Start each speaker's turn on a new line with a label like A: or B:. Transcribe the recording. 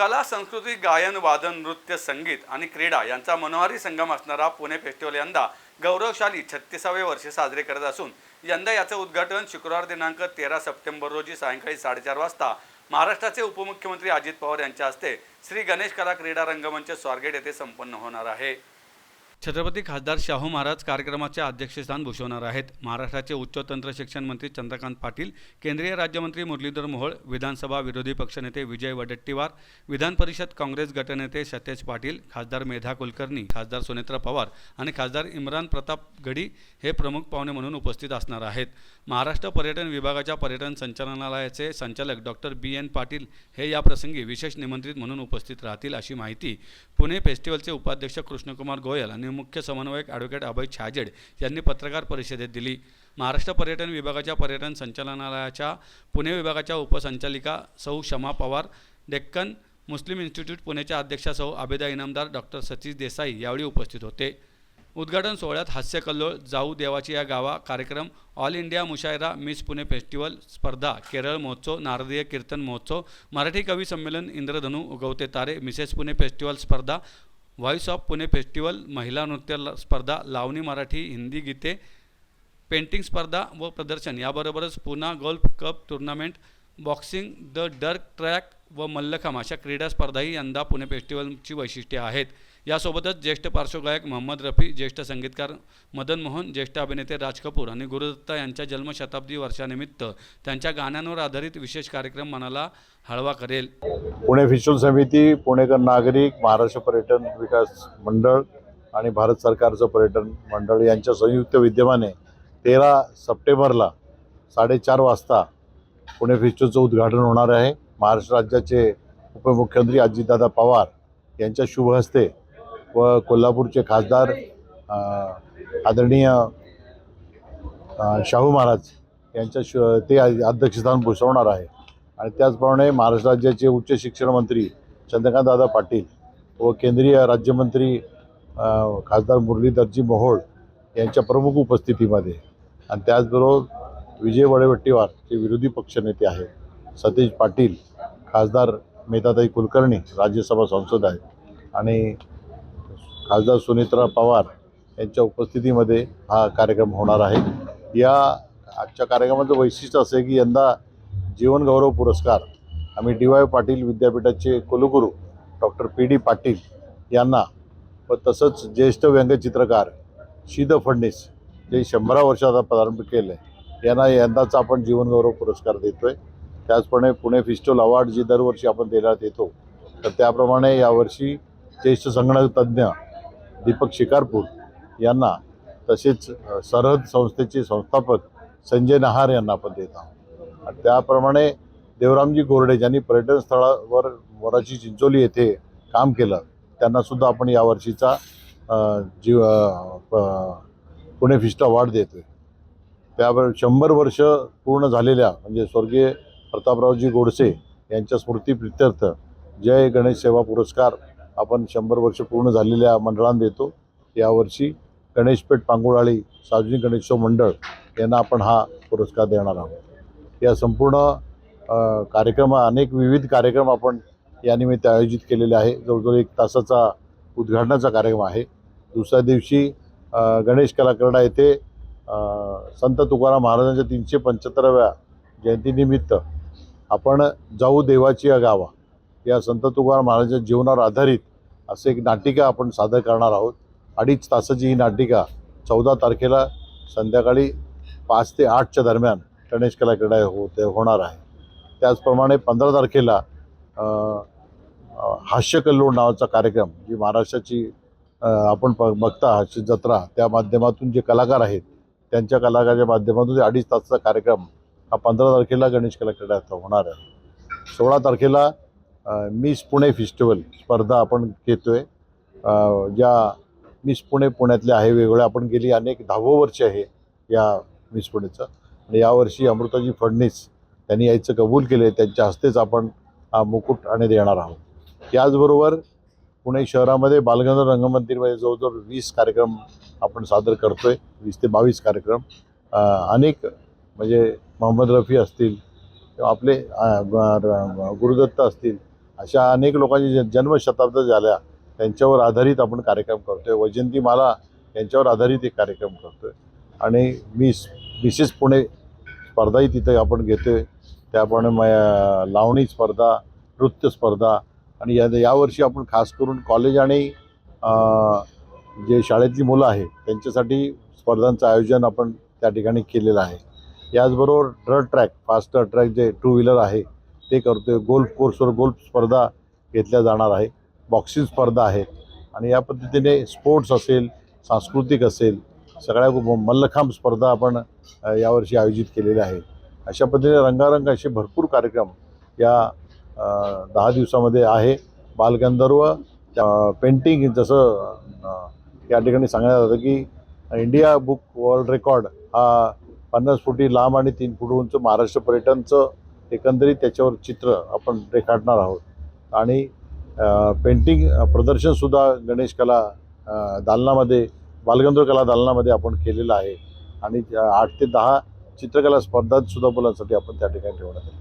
A: कला संस्कृती गायन वादन नृत्य संगीत आणि क्रीडा यांचा मनोहारी संगम असणारा पुणे फेस्टिवल यंदा गौरवशाली छत्तीसावे वर्षे साजरे करत असून यंदा याचं उद्घाटन शुक्रवार दिनांक तेरा सप्टेंबर रोजी सायंकाळी साडेचार वाजता महाराष्ट्राचे उपमुख्यमंत्री अजित पवार यांच्या हस्ते श्री गणेश कला क्रीडा रंगमंच स्वारगेट येथे संपन्न होणार आहे. छत्रपती खासदार शाहू महाराज कार्यक्रमाचे अध्यक्षस्थान भूषवणार आहेत. महाराष्ट्राचे उच्च तंत्र शिक्षण मंत्री चंद्रकांत पाटील केंद्रीय राज्यमंत्री मुरलीधर मोहोळ विधानसभा विरोधी पक्षनेते विजय वडेट्टीवार विधान परिषद काँग्रेस गटनेते सतेज पाटील खासदार मेधा कुलकर्णी खासदार सुनेत्रा पवार आणि खासदार इम्रान प्रताप गडी हे प्रमुख पाहुणे म्हणून उपस्थित असणार आहेत. महाराष्ट्र पर्यटन विभागाच्या पर्यटन संचालनालयाचे संचालक डॉक्टर बी एन पाटील हे याप्रसंगी विशेष निमंत्रित म्हणून उपस्थित राहतील अशी माहिती पुणे फेस्टिवलचे उपाध्यक्ष कृष्णकुमार गोयल आणि मुख्य समन्वयक ॲडव्होकेट अभय छाजेड यांनी पत्रकार परिषदेत दिली. महाराष्ट्र पर्यटन विभागाच्या पर्यटन संचालनालयाच्या पुणे विभागाच्या उपसंचालिका सौ क्षमा पवार डेक्कन मुस्लिम इन्स्टिट्यूट पुणेच्या अध्यक्षा सौ आबेदा इनामदार डॉक्टर सतीश देसाई यावेळी उपस्थित होते. उद्घाटन सोहळ्यात हास्यकल्लोळ जाऊ देवाची या गावा कार्यक्रम all India mushaira miss Pune festival स्पर्धा केरळ महोत्सव नारदीय कीर्तन महोत्सव मराठी कवी संमेलन इंद्रधनू उगवते तारे मिसेस पुणे फेस्टिवल स्पर्धा व्हॉइस ऑफ पुणे फेस्टिवल महिला नृत्य स्पर्धा लावणी मराठी हिंदी गीते पेंटिंग स्पर्धा व प्रदर्शन याबरोबरच Poona golf cup tournament boxing the dirt track व मल्लखांब अशा क्रीडा स्पर्धाही यंदा पुणे फेस्टिवलची वैशिष्ट्ये आहेत. यासोबतच ज्येष्ठ पार्श्वगायक मोहम्मद रफी ज्येष्ठ संगीतकार मदन मोहन ज्येष्ठ अभिनेते राज कपूर आणि गुरुदत्ता यांच्या जन्मशताब्दी वर्षानिमित्त त्यांच्या गाण्यांवर आधारित विशेष कार्यक्रम मनाला हळवा करेल.
B: पुणे फिशल समिती पुणेकर नागरिक महाराष्ट्र पर्यटन विकास मंडळ आणि भारत सरकारचं पर्यटन मंडळ यांच्या संयुक्त विद्यमाने तेरा सप्टेंबरला साडेचार वाजता पुणे फिस्टोचं उद्घाटन होणार आहे. महाराष्ट्र राज्याचे उपमुख्यमंत्री अजितदादा पवार यांच्या शुभ हस्ते व कोल्हापूरचे खासदार आदरणीय शाहू महाराज यांच्या शु ते अध्यक्षस्थान भूषवणार आहे. आणि त्याचप्रमाणे महाराष्ट्र राज्याचे उच्च शिक्षण मंत्री चंद्रकांतदादा पाटील व केंद्रीय राज्यमंत्री खासदार मुरलीधरजी मोहोळ यांच्या प्रमुख उपस्थितीमध्ये आणि त्याचबरोबर विजय वडेवट्टीवार जे विरोधी पक्षनेते आहेत सतीश पाटील खासदार मेधाताई कुलकर्णी राज्यसभा संसद आहेत आणि खासदार सुनित्रा पवार यांच्या उपस्थितीमध्ये हा कार्यक्रम होणार आहे. या आजच्या कार्यक्रमाचं वैशिष्ट्य असं आहे की यंदा जीवनगौरव पुरस्कार आम्ही डी वाय पाटील विद्यापीठाचे कुलगुरू डॉक्टर पी डी पाटील यांना व तसंच ज्येष्ठ व्यंगचित्रकार शीद फडणीस जे शंभरा वर्षाचा प्रारंभ केलं आहे यांना यंदाचा आपण जीवनगौरव पुरस्कार देतो आहे त्याचप्रमाणे पुणे फिस्टोल अवॉर्ड जी दरवर्षी आपण देण्यात येतो तर त्याप्रमाणे यावर्षी ज्येष्ठ संगणक तज्ज्ञ दीपक शिकारपूर यांना तसेच सरहद संस्थेचे संस्थापक संजय नहार यांना आपण देत आहोत. आणि त्याप्रमाणे देवरामजी गोरडे ज्यांनी पर्यटन स्थळावर वराची चिंचोली येथे काम केलं त्यांनासुद्धा आपण यावर्षीचा जीव प- पुणे फिस्ट अवॉर्ड देतो आहे त्यावर शंभर वर्ष पूर्ण झालेल्या म्हणजे स्वर्गीय प्रतापरावजी गोडसे यांच्या स्मृतीप्रित्यर्थ जय गणेश सेवा पुरस्कार आपण शंभर वर्ष पूर्ण झालेल्या मंडळांना देतो. यावर्षी गणेशपेठ पांगुळाळी सार्वजनिक गणेशोत्सव मंडळ यांना आपण हा पुरस्कार देणार आहोत. या संपूर्ण कार्यक्रम अनेक विविध कार्यक्रम आपण यानिमित्त आयोजित केलेले आहे. जवळजवळ एक तासाचा उद्घाटनाचा कार्यक्रम आहे. दुसऱ्या दिवशी गणेश कलाकर्डा येथे संत तुकाराम महाराजांच्या तीनशे पंच्याहत्तराव्या जयंतीनिमित्त आपण जाऊ देवाची या गावा या संत तुकाराम महाराजांच्या जीवनावर आधारित असं एक नाटिका आपण सादर करणार आहोत. अडीच तासाची ही नाटिका चौदा तारखेला संध्याकाळी पाच ते आठच्या दरम्यान गणेश कला क्रीडा होते होणार आहे. त्याचप्रमाणे पंधरा तारखेला हास्यकल्लोळ नावाचा कार्यक्रम जी महाराष्ट्राची आपण प बघता हास्य जत्रा त्या माध्यमातून जे कलाकार आहेत त्यांच्या कलाकाराच्या माध्यमातून ते अडीच तासाचा कार्यक्रम हा पंधरा तारखेला गणेश कला क्रीडा होणार आहे. सोळा तारखेला मिस पुणे फेस्टिवल स्पर्धा आपण घेतो आहे ज्या मिस पुणे पुण्यातल्या आहे वेगवेगळ्या आपण गेली अनेक दहावं वर्ष आहे या मिस पुणेचं. आणि यावर्षी अमृताजी फडणीस त्यांनी यायचं कबूल केले त्यांच्या हस्तेच आपण मुकुट आणि देणार आहोत. याचबरोबर पुणे शहरामध्ये बालगंधर्व रंगमंदिरमध्ये जवळजवळ वीस कार्यक्रम आपण सादर करतो आहे वीस ते बावीस कार्यक्रम. अनेक म्हणजे मोहम्मद रफी असतील किंवा आपले र- गुरुदत्त असतील अशा अनेक लोकांची जे जन्मशताब्दी झाल्या. त्यांच्यावर आधारित आपण कार्यक्रम करतोय. वैजंतीमाला यांच्यावर आधारित एक कार्यक्रम करतोय. आणि मिस मिसेस पुणे स्पर्धाही तिथे आपण घेतोय. त्याप्रमाणे म- लावणी स्पर्धा नृत्य स्पर्धा आणि या यावर्षी आपण खास करून कॉलेज आणि जे शाळेतली मुलं आहेत त्यांच्यासाठी स्पर्धांचं आयोजन आपण त्या ठिकाणी केलेलं आहे. याचबरोबर ट्रक ट्रॅक फास्ट ट्रॅक जे टू व्हीलर आहे ते करतोय. गोल्फ कोर्सवर गोल्फ स्पर्धा घेतल्या जाणार आहे. बॉक्सिंग स्पर्धा आहेत आणि या पद्धतीने स्पोर्ट्स असेल सांस्कृतिक असेल सगळ्या मल्लखांब स्पर्धा आपण यावर्षी आयोजित केलेल्या आहे अशा पद्धतीने रंगारंग असे भरपूर कार्यक्रम या दहा दिवसामध्ये आहे. बालगंधर्व पेंटिंग जसं या ठिकाणी सांगण्यात जातं की इंडिया बुक वर्ल्ड रेकॉर्ड हा पन्नास फुटी लांब आणि तीन फूट उंच महाराष्ट्र पर्यटनचं एकंदरीत त्याच्यावर चित्र आपण रेखाटणार आहोत. आणि पेंटिंग प्रदर्शनसुद्धा गणेश कला दालनामध्ये बालगंधर्व कला दालनामध्ये आपण केलेलं आहे. आणि आठ ते दहा चित्रकला स्पर्धांसुद्धा मुलांसाठी आपण त्या ठिकाणी ठेवण्यात आली.